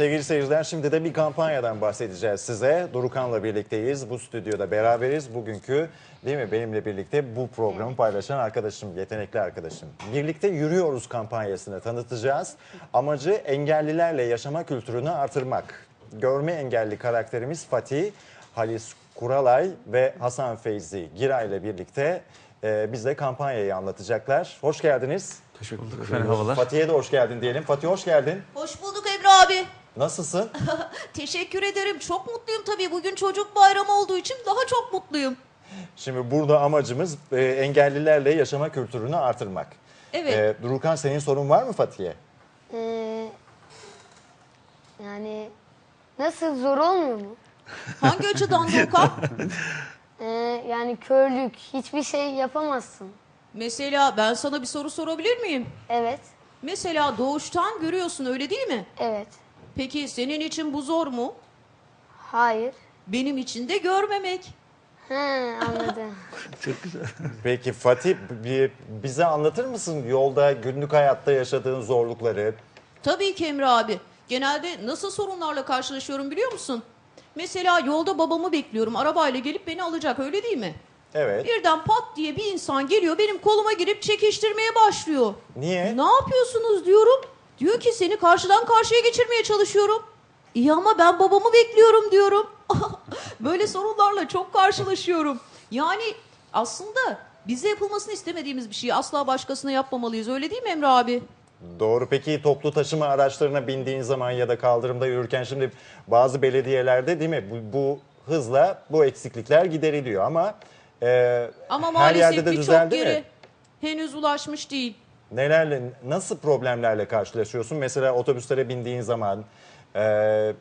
Sevgili seyirciler şimdi de bir kampanyadan bahsedeceğiz size. Durukan'la birlikteyiz. Bu stüdyoda beraberiz. Bugünkü değil mi benimle birlikte bu programı paylaşan arkadaşım, yetenekli arkadaşım. Birlikte yürüyoruz kampanyasını tanıtacağız. Amacı engellilerle yaşama kültürünü artırmak. Görme engelli karakterimiz Fatih, Halis Kuralay ve Hasan Feyzi Giray ile birlikte e, bize kampanyayı anlatacaklar. Hoş geldiniz. Teşekkür ederim. Merhabalar. Fatih'e de hoş geldin diyelim. Fatih hoş geldin. Hoş bulduk Emre abi. Nasılsın? Teşekkür ederim. Çok mutluyum tabii. Bugün çocuk bayramı olduğu için daha çok mutluyum. Şimdi burada amacımız e, engellilerle yaşama kültürünü artırmak. Evet. E, Durukan senin sorun var mı Fatih'e? Ee, yani nasıl zor olmuyor mu? Hangi açıdan Doğukan? Ee, yani körlük hiçbir şey yapamazsın. Mesela ben sana bir soru sorabilir miyim? Evet, Mesela doğuştan görüyorsun öyle değil mi? evet, Peki senin için bu zor mu? hayır. Benim için de görmemek. He anladım. Çok güzel. Peki Fatih bir, bize anlatır mısın yolda günlük hayatta yaşadığın zorlukları? Tabii ki Emre abi. Genelde nasıl sorunlarla karşılaşıyorum biliyor musun? Mesela yolda babamı bekliyorum. Arabayla gelip beni alacak öyle değil mi? Evet. Birden pat diye bir insan geliyor benim koluma girip çekiştirmeye başlıyor. Niye? Ne yapıyorsunuz diyorum. Diyor ki seni karşıdan karşıya geçirmeye çalışıyorum. İyi ama ben babamı bekliyorum diyorum. Böyle sorunlarla çok karşılaşıyorum. Yani aslında bize yapılmasını istemediğimiz bir şeyi asla başkasına yapmamalıyız. Öyle değil mi Emre abi? Doğru. Peki toplu taşıma araçlarına bindiğin zaman ya da kaldırımda yürürken şimdi bazı belediyelerde değil mi bu, bu hızla bu eksiklikler gideriliyor ama e, Ama her maalesef yerde de birçok düzeldi yere mi? henüz ulaşmış değil. Nelerle, nasıl problemlerle karşılaşıyorsun? Mesela otobüslere bindiğin zaman e,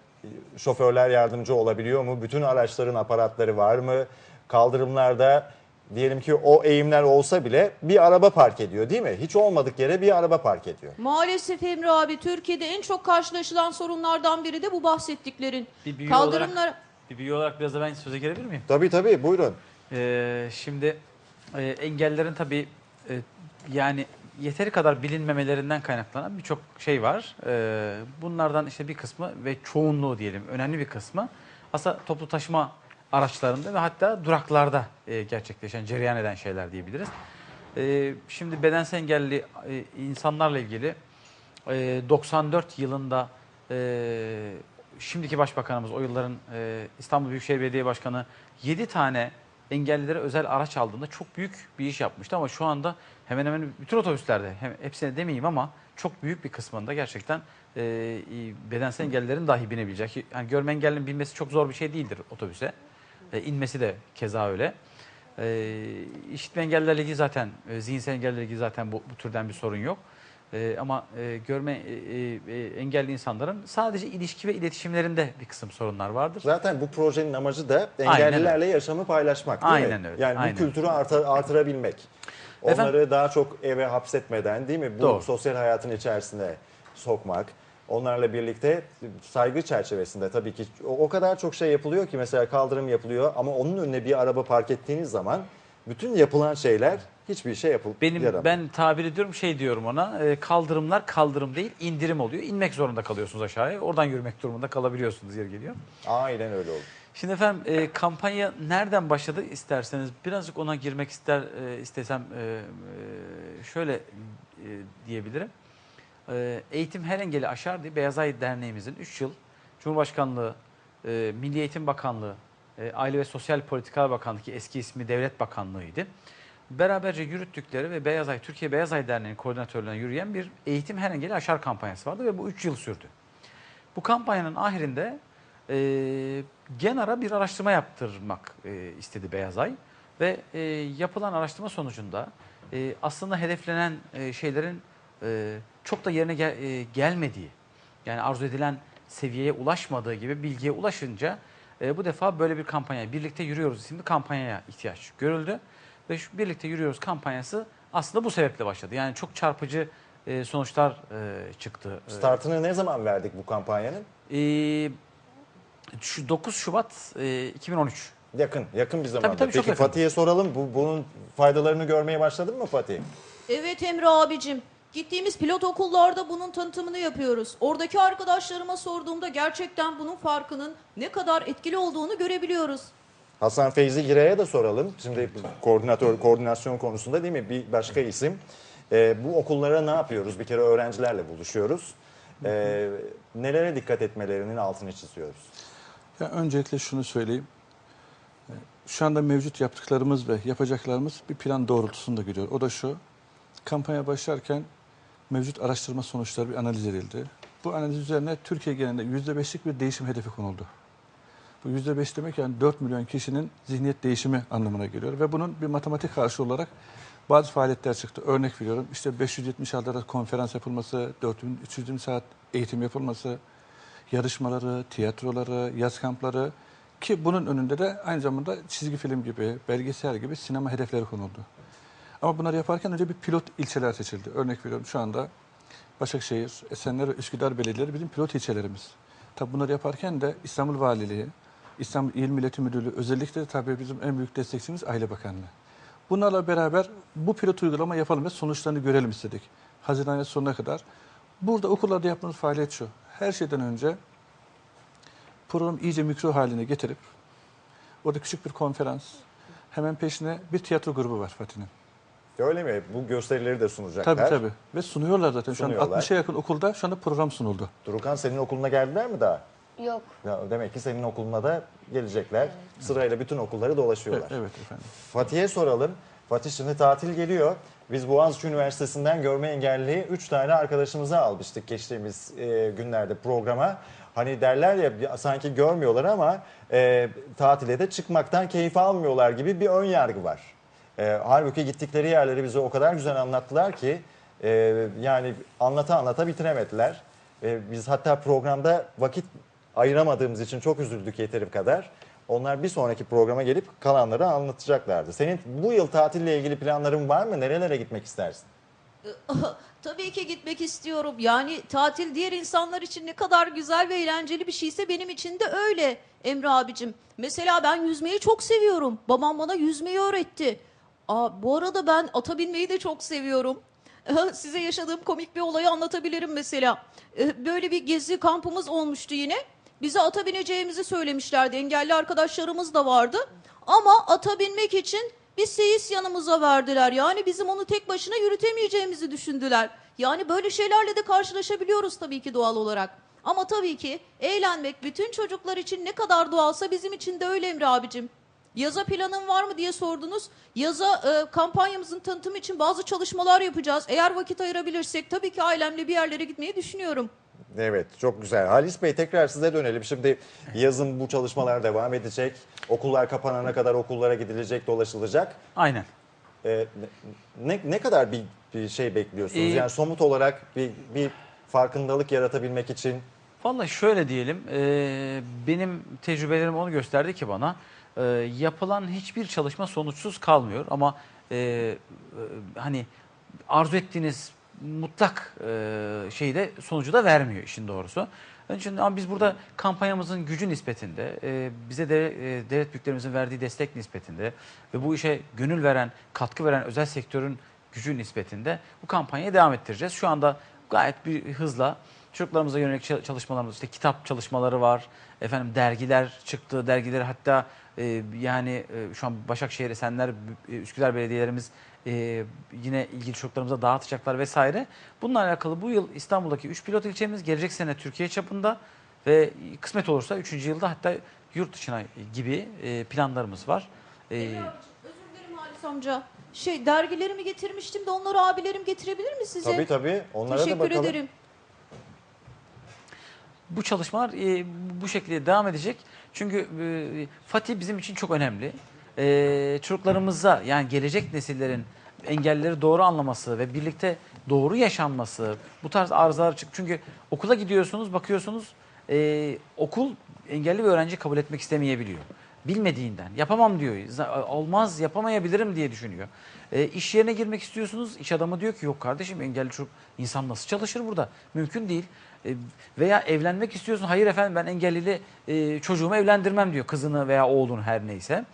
şoförler yardımcı olabiliyor mu? Bütün araçların aparatları var mı? Kaldırımlarda diyelim ki o eğimler olsa bile bir araba park ediyor değil mi? Hiç olmadık yere bir araba park ediyor. Maalesef Emre abi Türkiye'de en çok karşılaşılan sorunlardan biri de bu bahsettiklerin. Bir büyü Kaldırımlar olarak, bir büyü olarak biraz da ben söze gelebilir miyim? Tabii tabii buyurun. Ee, şimdi e, engellerin tabii e, yani yeteri kadar bilinmemelerinden kaynaklanan birçok şey var. Ee, bunlardan işte bir kısmı ve çoğunluğu diyelim önemli bir kısmı aslında toplu taşıma araçlarında ve hatta duraklarda e, gerçekleşen, cereyan eden şeyler diyebiliriz. Ee, şimdi bedensel engelli e, insanlarla ilgili e, 94 yılında e, şimdiki başbakanımız o yılların İstanbul Büyükşehir Belediye Başkanı 7 tane engellilere özel araç aldığında çok büyük bir iş yapmıştı ama şu anda hemen hemen bütün otobüslerde hepsine demeyeyim ama çok büyük bir kısmında gerçekten e, bedensel engellilerin dahi binebilecek. Yani görme engellinin binmesi çok zor bir şey değildir otobüse. E, inmesi de keza öyle. E, işitme engellilerle ilgili zaten, e, zihinsel engellilerle ilgili zaten bu, bu türden bir sorun yok. E, ama e, görme e, e, engelli insanların sadece ilişki ve iletişimlerinde bir kısım sorunlar vardır. Zaten bu projenin amacı da Aynen engellilerle yaşamı paylaşmak değil mi? Aynen öyle, Yani aynen. bu kültürü artı- artırabilmek. Efendim? Onları daha çok eve hapsetmeden değil mi? Bu Doğru. sosyal hayatın içerisine sokmak. Onlarla birlikte saygı çerçevesinde tabii ki o, o kadar çok şey yapılıyor ki mesela kaldırım yapılıyor ama onun önüne bir araba park ettiğiniz zaman bütün yapılan şeyler hiçbir şey yapıl Benim yaramıyor. ben tabir ediyorum şey diyorum ona e, kaldırımlar kaldırım değil indirim oluyor. İnmek zorunda kalıyorsunuz aşağıya. Oradan yürümek durumunda kalabiliyorsunuz yer geliyor. Aynen öyle oldu. Şimdi efendim e, kampanya nereden başladı isterseniz birazcık ona girmek ister e, istesem e, e, şöyle e, diyebilirim. E, Eğitim Her Engeli Aşar diye Beyaz Ay Derneğimizin 3 yıl Cumhurbaşkanlığı, e, Milli Eğitim Bakanlığı, e, Aile ve Sosyal Politikalar Bakanlığı ki eski ismi Devlet Bakanlığı'ydı. Beraberce yürüttükleri ve Beyaz Ay Türkiye Beyaz Ay Derneği'nin koordinatörlüğüne yürüyen bir Eğitim Her Engeli Aşar kampanyası vardı ve bu 3 yıl sürdü. Bu kampanyanın ahirinde e, Genar'a bir araştırma yaptırmak e, istedi Beyaz Ay ve e, yapılan araştırma sonucunda e, aslında hedeflenen e, şeylerin e, çok da yerine gel- e, gelmediği yani arzu edilen seviyeye ulaşmadığı gibi bilgiye ulaşınca e, bu defa böyle bir kampanya Birlikte Yürüyoruz isimli kampanyaya ihtiyaç görüldü ve şu Birlikte Yürüyoruz kampanyası aslında bu sebeple başladı. Yani çok çarpıcı e, sonuçlar e, çıktı. E, Startını ne zaman verdik bu kampanyanın? ee, şu 9 Şubat e, 2013. Yakın, yakın bir zamanda. tabii, çok Peki. Fatih'e soralım. Bu, bunun faydalarını görmeye başladın mı Fatih? Evet Emre abicim. Gittiğimiz pilot okullarda bunun tanıtımını yapıyoruz. Oradaki arkadaşlarıma sorduğumda gerçekten bunun farkının ne kadar etkili olduğunu görebiliyoruz. Hasan Feyzi Gire'ye de soralım. Şimdi koordinatör, koordinasyon konusunda değil mi bir başka isim. Ee, bu okullara ne yapıyoruz? Bir kere öğrencilerle buluşuyoruz. Ee, nelere dikkat etmelerinin altını çiziyoruz. Ya öncelikle şunu söyleyeyim. Ee, Şu anda mevcut yaptıklarımız ve yapacaklarımız bir plan doğrultusunda gidiyor. O da şu. Kampanya başlarken mevcut araştırma sonuçları bir analiz edildi. Bu analiz üzerine Türkiye genelinde %5'lik bir değişim hedefi konuldu. Bu %5 demek yani 4 milyon kişinin zihniyet değişimi anlamına geliyor. Ve bunun bir matematik karşı olarak bazı faaliyetler çıktı. Örnek veriyorum işte 576 adet konferans yapılması, 4320 saat eğitim yapılması, yarışmaları, tiyatroları, yaz kampları ki bunun önünde de aynı zamanda çizgi film gibi, belgesel gibi sinema hedefleri konuldu. Ama bunları yaparken önce bir pilot ilçeler seçildi. Örnek veriyorum şu anda Başakşehir, Esenler ve Üsküdar belediyeleri bizim pilot ilçelerimiz. Tabi bunları yaparken de İstanbul Valiliği, İstanbul İl Milleti Müdürlüğü özellikle de tabii bizim en büyük destekçimiz Aile Bakanlığı. Bunlarla beraber bu pilot uygulama yapalım ve sonuçlarını görelim istedik. Haziran ayı sonuna kadar. Burada okullarda yaptığımız faaliyet şu. Her şeyden önce programı iyice mikro haline getirip orada küçük bir konferans, hemen peşine bir tiyatro grubu var Fatih'in. Öyle mi? Bu gösterileri de sunacaklar. Tabii tabii. Ve sunuyorlar zaten. Şu Sunuyorlar. an 60'a yakın okulda şu anda program sunuldu. Durukan senin okuluna geldiler mi daha? Yok. Ya demek ki senin okuluna da gelecekler. Sırayla bütün okulları dolaşıyorlar. Evet, evet efendim. Fatih'e soralım. Fatih şimdi tatil geliyor. Biz Boğaziçi Üniversitesi'nden görme engelli 3 tane arkadaşımızı almıştık geçtiğimiz e, günlerde programa. Hani derler ya ya sanki görmüyorlar ama e, tatile de çıkmaktan keyif almıyorlar gibi bir ön yargı var. E, halbuki gittikleri yerleri bize o kadar güzel anlattılar ki e, yani anlata anlata bitiremediler. E, biz hatta programda vakit ayıramadığımız için çok üzüldük yeteri kadar. Onlar bir sonraki programa gelip kalanları anlatacaklardı. Senin bu yıl tatille ilgili planların var mı? Nerelere gitmek istersin? Tabii ki gitmek istiyorum. Yani tatil diğer insanlar için ne kadar güzel ve eğlenceli bir şeyse benim için de öyle Emre abicim. Mesela ben yüzmeyi çok seviyorum. Babam bana yüzmeyi öğretti. Aa, bu arada ben ata binmeyi de çok seviyorum. Size yaşadığım komik bir olayı anlatabilirim mesela. Ee, Böyle bir gezi kampımız olmuştu yine. Bize ata bineceğimizi söylemişlerdi. Engelli arkadaşlarımız da vardı. Ama ata binmek için bir seyis yanımıza verdiler. Yani bizim onu tek başına yürütemeyeceğimizi düşündüler. Yani böyle şeylerle de karşılaşabiliyoruz tabii ki doğal olarak. Ama tabii ki eğlenmek bütün çocuklar için ne kadar doğalsa bizim için de öyle Emre abicim. Yaza planın var mı diye sordunuz. Yaza e, kampanyamızın tanıtımı için bazı çalışmalar yapacağız. Eğer vakit ayırabilirsek tabii ki ailemle bir yerlere gitmeyi düşünüyorum. Evet çok güzel. Halis Bey tekrar size dönelim. Şimdi yazın bu çalışmalar devam edecek. Okullar kapanana kadar okullara gidilecek, dolaşılacak. Aynen. Ee, ne, ne kadar bir, bir şey bekliyorsunuz? Ee, yani somut olarak bir, bir farkındalık yaratabilmek için Vallahi şöyle diyelim, e, benim tecrübelerim onu gösterdi ki bana e, yapılan hiçbir çalışma sonuçsuz kalmıyor ama e, e, hani arzu ettiğiniz mutlak e, şeyi sonucu da vermiyor işin doğrusu. Onun için ama biz burada kampanyamızın gücü nispetinde, e, bize de e, devlet büyüklerimizin verdiği destek nispetinde ve bu işe gönül veren, katkı veren özel sektörün gücü nispetinde bu kampanyayı devam ettireceğiz. Şu anda gayet bir hızla çocuklarımıza yönelik ça- çalışmalarımız, işte kitap çalışmaları var, efendim dergiler çıktı, dergileri hatta e, yani e, şu an Başakşehir, Esenler, e, Üsküdar belediyelerimiz e, yine ilgili çocuklarımıza dağıtacaklar vesaire. Bununla alakalı bu yıl İstanbul'daki 3 pilot ilçemiz gelecek sene Türkiye çapında ve kısmet olursa 3. yılda hatta yurt dışına gibi e, planlarımız var. E, Emre abicim, özür dilerim Halis amca. Şey dergilerimi getirmiştim de onları abilerim getirebilir mi size? tabii tabii onlara da Teşekkür bakalım. ederim. bu çalışmalar e, bu şekilde devam edecek. Çünkü e, Fatih bizim için çok önemli. E, çocuklarımıza yani gelecek nesillerin engelleri doğru anlaması ve birlikte doğru yaşanması bu tarz arızalar çık. Çünkü okula gidiyorsunuz bakıyorsunuz e, okul engelli bir öğrenci kabul etmek istemeyebiliyor. Bilmediğinden yapamam diyor. Olmaz yapamayabilirim diye düşünüyor. E, iş yerine girmek istiyorsunuz. iş adamı diyor ki yok kardeşim engelli çocuk insan nasıl çalışır burada? Mümkün değil. E, veya evlenmek istiyorsun. Hayır efendim ben engellili e, çocuğumu evlendirmem diyor. Kızını veya oğlunu her neyse.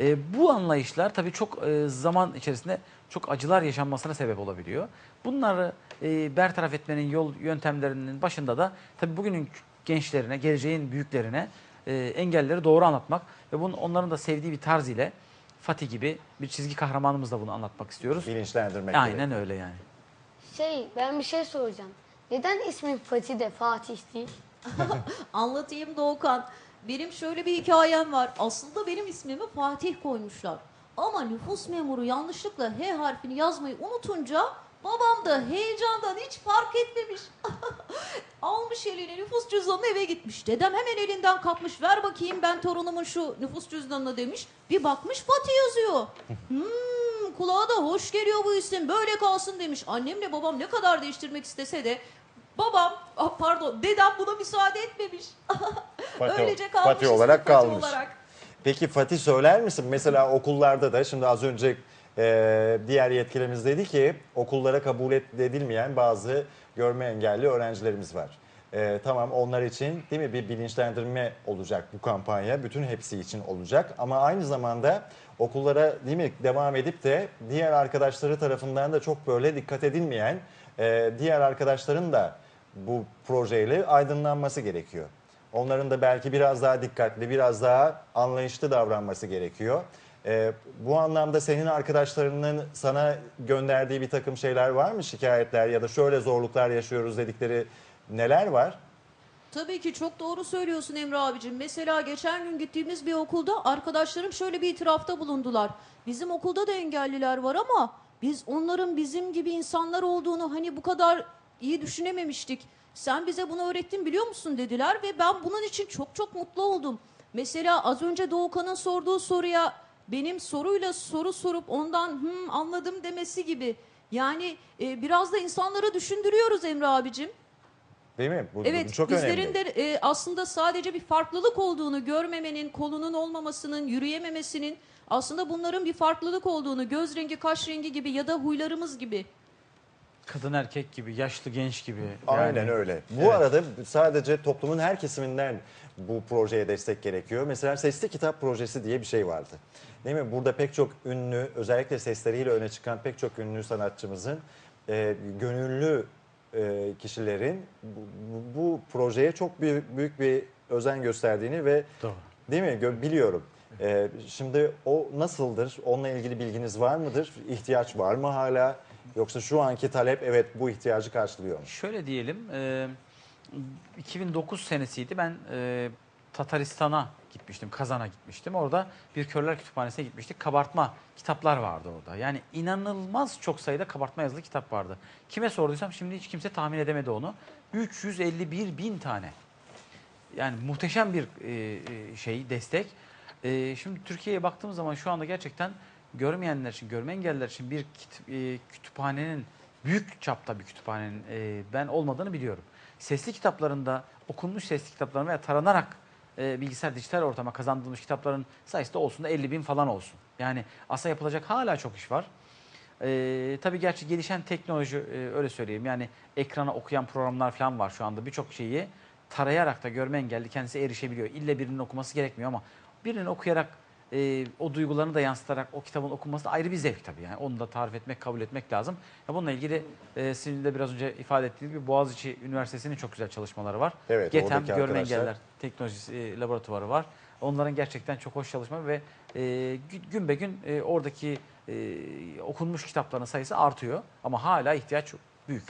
E, bu anlayışlar tabii çok e, zaman içerisinde çok acılar yaşanmasına sebep olabiliyor. Bunları e, bertaraf etmenin yol yöntemlerinin başında da tabii bugünün gençlerine, geleceğin büyüklerine e, engelleri doğru anlatmak ve bunun onların da sevdiği bir tarz ile Fatih gibi bir çizgi kahramanımızla bunu anlatmak istiyoruz. Bilinçlendirmek Aynen gerekiyor. öyle yani. Şey ben bir şey soracağım. Neden ismin Fatih de Fatih değil? Anlatayım Doğukan. Benim şöyle bir hikayem var. Aslında benim ismimi Fatih koymuşlar. Ama nüfus memuru yanlışlıkla H harfini yazmayı unutunca babam da heyecandan hiç fark etmemiş. Almış eline nüfus cüzdanını eve gitmiş. Dedem hemen elinden kapmış. Ver bakayım ben torunumun şu nüfus cüzdanını demiş. Bir bakmış Fatih yazıyor. Hmm, kulağa da hoş geliyor bu isim. Böyle kalsın demiş. Annemle babam ne kadar değiştirmek istese de babam, ah pardon dedem buna müsaade etmemiş. Fatih- Öylece kalmış. Fatih olarak kalmış. Peki Fatih söyler misin? Mesela okullarda da şimdi az önce e, diğer yetkilimiz dedi ki okullara kabul et- edilmeyen bazı görme engelli öğrencilerimiz var. E, tamam onlar için değil mi bir bilinçlendirme olacak bu kampanya. Bütün hepsi için olacak ama aynı zamanda okullara değil mi devam edip de diğer arkadaşları tarafından da çok böyle dikkat edilmeyen e, diğer arkadaşların da bu projeyle aydınlanması gerekiyor. Onların da belki biraz daha dikkatli, biraz daha anlayışlı davranması gerekiyor. Ee, bu anlamda senin arkadaşlarının sana gönderdiği bir takım şeyler var mı? Şikayetler ya da şöyle zorluklar yaşıyoruz dedikleri neler var? Tabii ki çok doğru söylüyorsun Emre abicim. Mesela geçen gün gittiğimiz bir okulda arkadaşlarım şöyle bir itirafta bulundular. Bizim okulda da engelliler var ama biz onların bizim gibi insanlar olduğunu hani bu kadar iyi düşünememiştik. Sen bize bunu öğrettin biliyor musun dediler ve ben bunun için çok çok mutlu oldum. Mesela az önce Doğukan'ın sorduğu soruya benim soruyla soru sorup ondan Hı, anladım demesi gibi. Yani e, biraz da insanları düşündürüyoruz Emre abicim. Değil mi? Bu, bu Evet, çok bizlerin önemli. de e, aslında sadece bir farklılık olduğunu görmemenin, kolunun olmamasının, yürüyememesinin aslında bunların bir farklılık olduğunu, göz rengi, kaş rengi gibi ya da huylarımız gibi. Kadın erkek gibi, yaşlı genç gibi. Aynen Yani öyle. Bu Evet. arada sadece toplumun her kesiminden bu projeye destek gerekiyor. Mesela Sesli Kitap Projesi diye bir şey vardı. Değil mi? Burada pek çok ünlü, özellikle sesleriyle öne çıkan pek çok ünlü sanatçımızın e, gönüllü e, kişilerin bu, bu- bu projeye çok büyük, büyük bir özen gösterdiğini ve Doğru. değil mi? Gö- biliyorum. E, şimdi o nasıldır? Onunla ilgili bilginiz var mıdır? İhtiyaç var mı hala? Yoksa şu anki talep evet bu ihtiyacı karşılıyor mu? Şöyle diyelim, e, 2009 senesiydi. Ben e, Tataristan'a gitmiştim, Kazan'a gitmiştim. Orada bir körler kütüphanesine gitmiştik. Kabartma kitaplar vardı orada. Yani inanılmaz çok sayıda kabartma yazılı kitap vardı. Kime sorduysam şimdi hiç kimse tahmin edemedi onu. 351 bin tane. Yani muhteşem bir e, e, şey, destek. E, şimdi Türkiye'ye baktığımız zaman şu anda gerçekten görmeyenler için, görme engelliler için bir e, kütüphanenin, büyük çapta bir kütüphanenin e, ben olmadığını biliyorum. Sesli kitaplarında, okunmuş sesli kitapların veya taranarak e, bilgisayar dijital ortama kazandırılmış kitapların sayısı da olsun da 50 bin falan olsun. Yani aslında yapılacak hala çok iş var. Ee, tabii gerçi gelişen teknoloji e, öyle söyleyeyim yani ekrana okuyan programlar falan var şu anda birçok şeyi tarayarak da görme engelli kendisi erişebiliyor. İlle birinin okuması gerekmiyor ama birinin okuyarak e, o duygularını da yansıtarak o kitabın okunması da ayrı bir zevk tabii yani onu da tarif etmek kabul etmek lazım. Ya bununla ilgili e, sizin de biraz önce ifade ettiğiniz gibi Boğaziçi Üniversitesi'nin çok güzel çalışmaları var. Evet, GETEM Görme arkadaşlar- Engelliler Teknolojisi e, Laboratuvarı var. Onların gerçekten çok hoş çalışma ve e, gü- gün be gün e, oradaki e, okunmuş kitapların sayısı artıyor. Ama hala ihtiyaç çok büyük.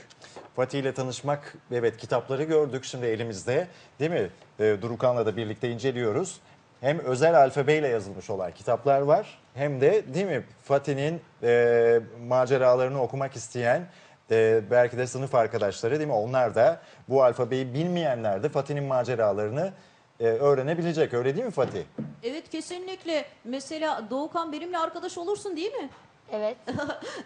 Fatih ile tanışmak, evet kitapları gördük şimdi elimizde değil mi? Ee, Durukan'la da birlikte inceliyoruz. Hem özel alfabeyle yazılmış olan kitaplar var hem de değil mi Fatih'in e, maceralarını okumak isteyen e, belki de sınıf arkadaşları değil mi? Onlar da bu alfabeyi bilmeyenler de Fatih'in maceralarını e, öğrenebilecek öyle değil mi Fatih? Evet kesinlikle. Mesela Doğukan benimle arkadaş olursun değil mi? Evet.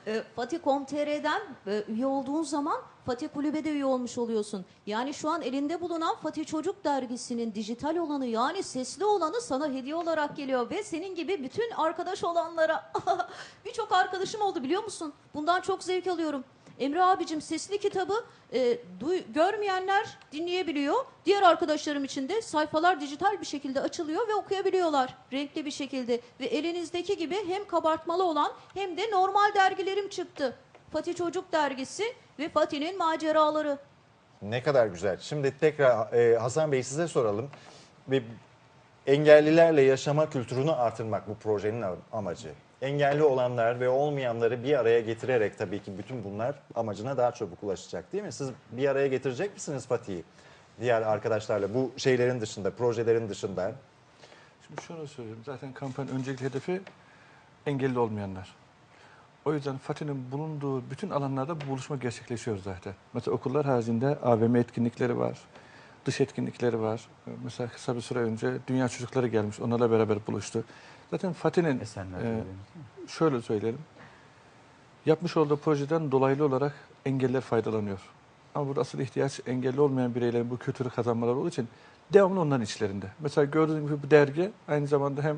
E, Fatih.com.tr'den e, üye olduğun zaman Fatih Kulübe'de üye olmuş oluyorsun. Yani şu an elinde bulunan Fatih Çocuk Dergisi'nin dijital olanı yani sesli olanı sana hediye olarak geliyor. Ve senin gibi bütün arkadaş olanlara birçok arkadaşım oldu biliyor musun? Bundan çok zevk alıyorum. Emre abicim sesli kitabı e, duy- görmeyenler dinleyebiliyor. Diğer arkadaşlarım için de sayfalar dijital bir şekilde açılıyor ve okuyabiliyorlar renkli bir şekilde. Ve elinizdeki gibi hem kabartmalı olan hem de normal dergilerim çıktı. Fatih Çocuk Dergisi ve Fatih'in maceraları. Ne kadar güzel. Şimdi tekrar e, Hasan Bey size soralım. Bir engellilerle yaşama kültürünü artırmak bu projenin amacı. Engelli olanlar ve olmayanları bir araya getirerek tabii ki bütün bunlar amacına daha çabuk ulaşacak değil mi? Siz bir araya getirecek misiniz Fatih'i? Diğer arkadaşlarla bu şeylerin dışında, projelerin dışında. Şimdi şunu söyleyeyim. Zaten kampanyanın öncelikli hedefi engelli olmayanlar. O yüzden Fatih'in bulunduğu bütün alanlarda bu buluşma gerçekleşiyor zaten. Mesela okullar haricinde AVM etkinlikleri var. Dış etkinlikleri var. Mesela kısa bir süre önce dünya çocukları gelmiş. Onlarla beraber buluştu. Zaten Fatih'in e, şöyle söyleyelim. Yapmış olduğu projeden dolaylı olarak engeller faydalanıyor. Ama burada asıl ihtiyaç engelli olmayan bireylerin bu kültürü kazanmaları olduğu için devamlı onların içlerinde. Mesela gördüğünüz gibi bu dergi aynı zamanda hem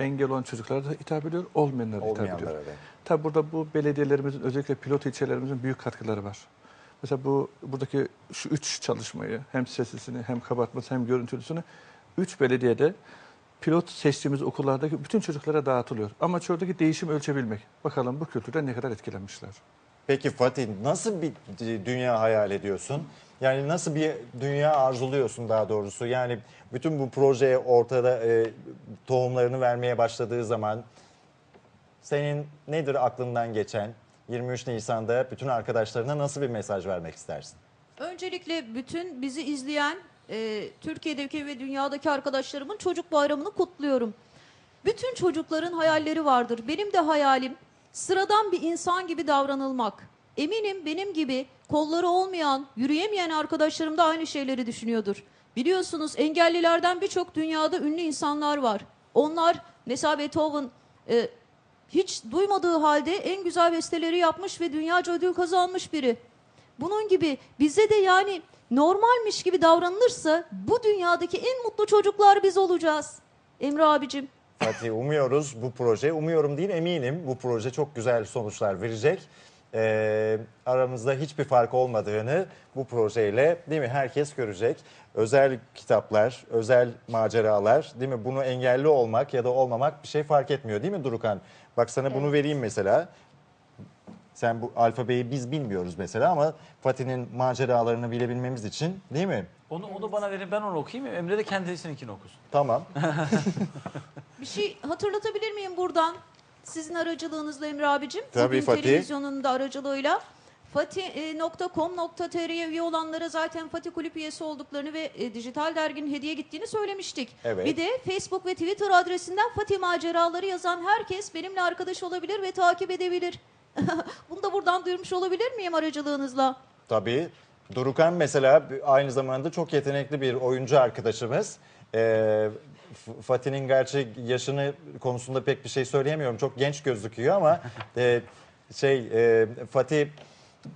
engel olan çocuklara da hitap ediyor, olmayanlara da hitap ediyor. Tabi burada bu belediyelerimizin özellikle pilot ilçelerimizin büyük katkıları var. Mesela bu buradaki şu üç çalışmayı hem seslisini hem kabartması hem görüntülüsünü üç belediyede pilot seçtiğimiz okullardaki bütün çocuklara dağıtılıyor. Amaç oradaki değişim ölçebilmek. Bakalım bu kültürden ne kadar etkilenmişler. Peki Fatih nasıl bir dünya hayal ediyorsun? Yani nasıl bir dünya arzuluyorsun daha doğrusu? Yani bütün bu projeye ortada e, tohumlarını vermeye başladığı zaman senin nedir aklından geçen 23 Nisan'da bütün arkadaşlarına nasıl bir mesaj vermek istersin? Öncelikle bütün bizi izleyen e, Türkiye'deki ve dünyadaki arkadaşlarımın çocuk bayramını kutluyorum. Bütün çocukların hayalleri vardır. Benim de hayalim sıradan bir insan gibi davranılmak. Eminim benim gibi kolları olmayan, yürüyemeyen arkadaşlarım da aynı şeyleri düşünüyordur. Biliyorsunuz engellilerden birçok dünyada ünlü insanlar var. Onlar mesela Beethoven e, hiç duymadığı halde en güzel besteleri yapmış ve dünyaca ödül kazanmış biri. Bunun gibi bize de yani normalmiş gibi davranılırsa bu dünyadaki en mutlu çocuklar biz olacağız. Emre abicim. Fatih umuyoruz bu proje, umuyorum değil eminim bu proje çok güzel sonuçlar verecek. Ee, aramızda hiçbir fark olmadığını bu projeyle değil mi herkes görecek. Özel kitaplar, özel maceralar değil mi bunu engelli olmak ya da olmamak bir şey fark etmiyor değil mi Durukan? Bak sana bunu vereyim mesela. Sen bu alfabeyi biz bilmiyoruz mesela ama Fatih'in maceralarını bilebilmemiz için değil mi? Onu, onu bana verin ben onu okuyayım. Emre de kendisininkini okusun. Tamam. Bir şey hatırlatabilir miyim buradan? Sizin aracılığınızla Emre abicim. Tabii Bugün Fatih. televizyonun da aracılığıyla. Fatih.com.tr'ye üye olanlara zaten Fatih Kulüp üyesi olduklarını ve e, dijital derginin hediye gittiğini söylemiştik. Evet. Bir de Facebook ve Twitter adresinden Fatih maceraları yazan herkes benimle arkadaş olabilir ve takip edebilir. Bunu da buradan duyurmuş olabilir miyim aracılığınızla? Tabii. Durukan mesela aynı zamanda çok yetenekli bir oyuncu arkadaşımız. Ee, Fatih'in gerçi yaşını konusunda pek bir şey söyleyemiyorum. Çok genç gözüküyor ama e, şey e, Fatih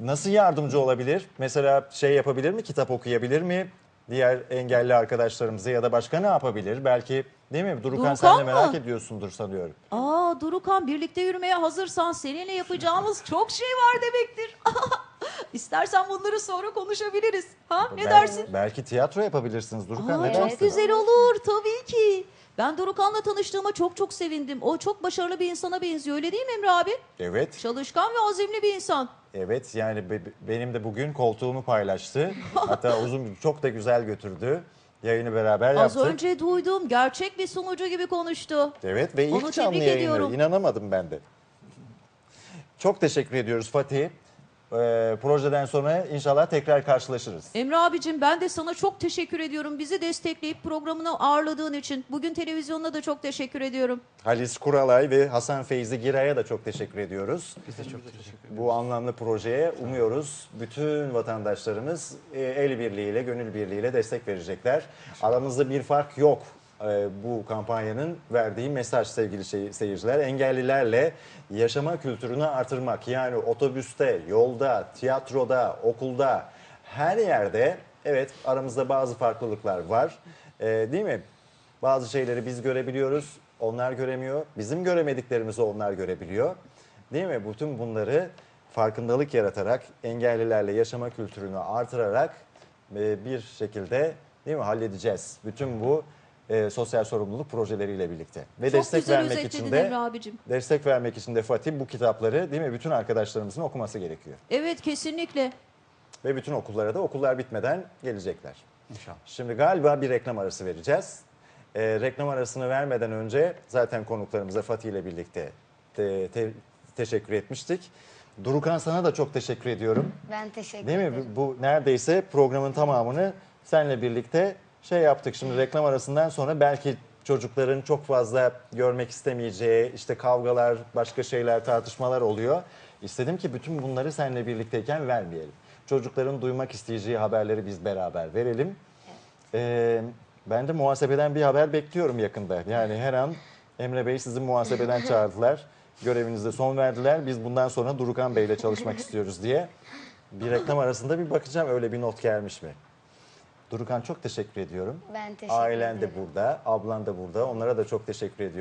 nasıl yardımcı olabilir? Mesela şey yapabilir mi? Kitap okuyabilir mi? Diğer engelli arkadaşlarımıza ya da başka ne yapabilir? Belki değil mi? Durukan, sen de Durukan merak mı? ediyorsundur sanıyorum. Aa Durukan birlikte yürümeye hazırsan seninle yapacağımız çok şey var demektir. İstersen bunları sonra konuşabiliriz. Ha ne Bel- dersin? Belki tiyatro yapabilirsiniz Durukan. Aa, ne çok dersin? güzel olur tabii ki. Ben Durukan'la tanıştığıma çok çok sevindim. O çok başarılı bir insana benziyor öyle değil mi Emre abi? Evet. Çalışkan ve azimli bir insan. Evet yani be- benim de bugün koltuğumu paylaştı. Hatta uzun çok da güzel götürdü. Yayını beraber Az yaptık. önce duydum gerçek bir sunucu gibi konuştu. Evet ve Onu ilk canlı tebrik yayını. ediyorum. İnanamadım ben de. Çok teşekkür ediyoruz Fatih. Ee, projeden sonra inşallah tekrar karşılaşırız. Emre abicim ben de sana çok teşekkür ediyorum. Bizi destekleyip programını ağırladığın için. Bugün televizyonda da çok teşekkür ediyorum. Halis Kuralay ve Hasan Feyzi Giray'a da çok teşekkür ediyoruz. Biz de çok teşekkür ederiz. Bu anlamlı projeye umuyoruz bütün vatandaşlarımız e, el birliğiyle, gönül birliğiyle destek verecekler. Aramızda bir fark yok e, bu kampanyanın verdiği mesaj sevgili şey- seyirciler. Engellilerle yaşama kültürünü artırmak yani otobüste, yolda, tiyatroda, okulda her yerde evet aramızda bazı farklılıklar var E, değil mi? Bazı şeyleri biz görebiliyoruz, onlar göremiyor. Bizim göremediklerimizi onlar görebiliyor. Değil mi? Bütün bunları farkındalık yaratarak, engellilerle yaşama kültürünü artırarak e, bir şekilde değil mi halledeceğiz. Bütün bu e, sosyal sorumluluk projeleriyle birlikte. Ve Çok destek güzel vermek için de abicim. destek vermek için de Fatih bu kitapları değil mi bütün arkadaşlarımızın okuması gerekiyor. Evet kesinlikle. Ve bütün okullara da okullar bitmeden gelecekler. İnşallah. Şimdi galiba bir reklam arası vereceğiz. Ee, reklam arasını vermeden önce zaten konuklarımıza Fatih ile birlikte te- te- teşekkür etmiştik. Durukan sana da çok teşekkür ediyorum. Ben teşekkür Değil mi? ederim. Bu, bu neredeyse programın tamamını seninle birlikte şey yaptık. Şimdi reklam arasından sonra belki çocukların çok fazla görmek istemeyeceği işte kavgalar, başka şeyler, tartışmalar oluyor. İstedim ki bütün bunları seninle birlikteyken vermeyelim. Çocukların duymak isteyeceği haberleri biz beraber verelim. Ee, ben de muhasebeden bir haber bekliyorum yakında. Yani her an Emre Bey sizi muhasebeden çağırdılar. Görevinize son verdiler. Biz bundan sonra Durukan Bey ile çalışmak istiyoruz diye. Bir reklam arasında bir bakacağım öyle bir not gelmiş mi? Durukan çok teşekkür ediyorum. Ben teşekkür Ailen de ederim. burada, ablan da burada. Onlara da çok teşekkür ediyorum.